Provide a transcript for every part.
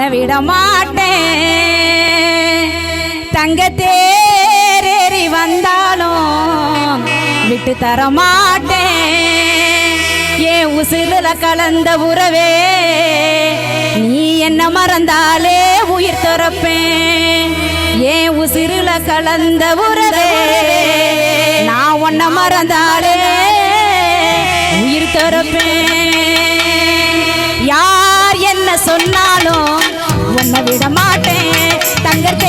உன்னை விட மாட்டேன்? தங்க வந்தாலும் விட்டு தர மாட்டேன். ஏன் உசில கலந்த உறவே நீ என்ன மறந்தாலே உயிர் துறப்பேன். ஏன் உசிறுல கலந்த உறவே நான் உன்னை மறந்தாலே உயிர் துறப்பேன். யார் என்ன சொன்னாலும் விட மாட்டேன். தங்கத்தை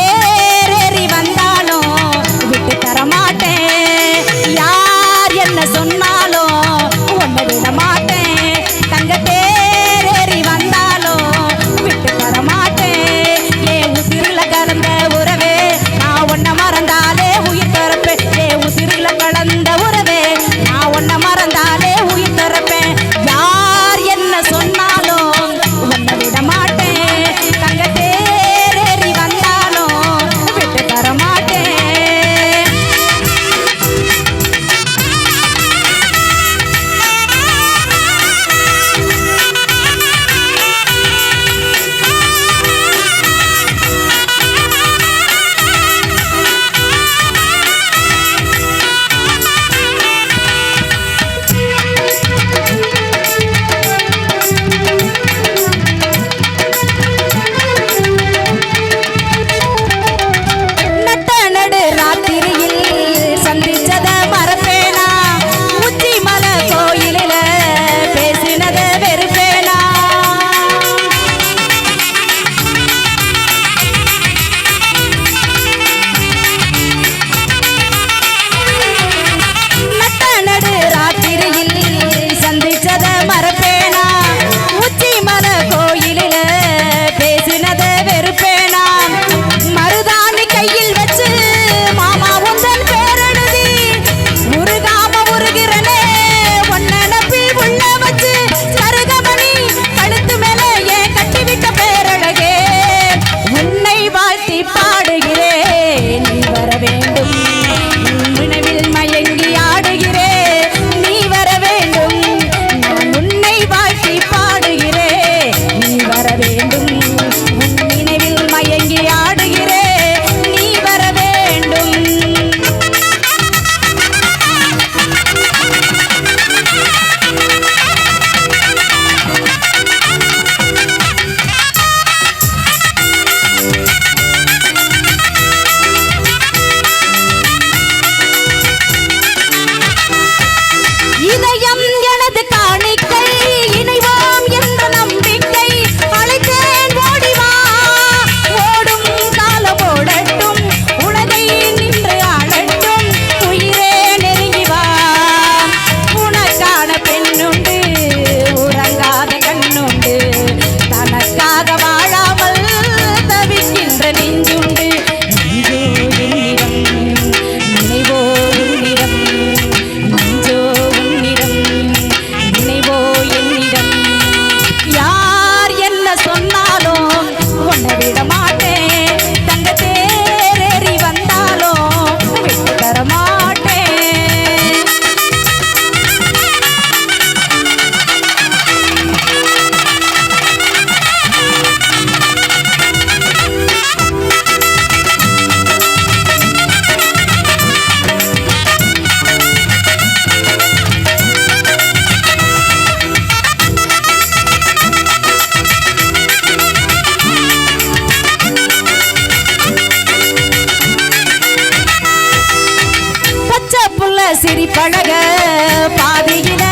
சிரிப்பழக பாதையில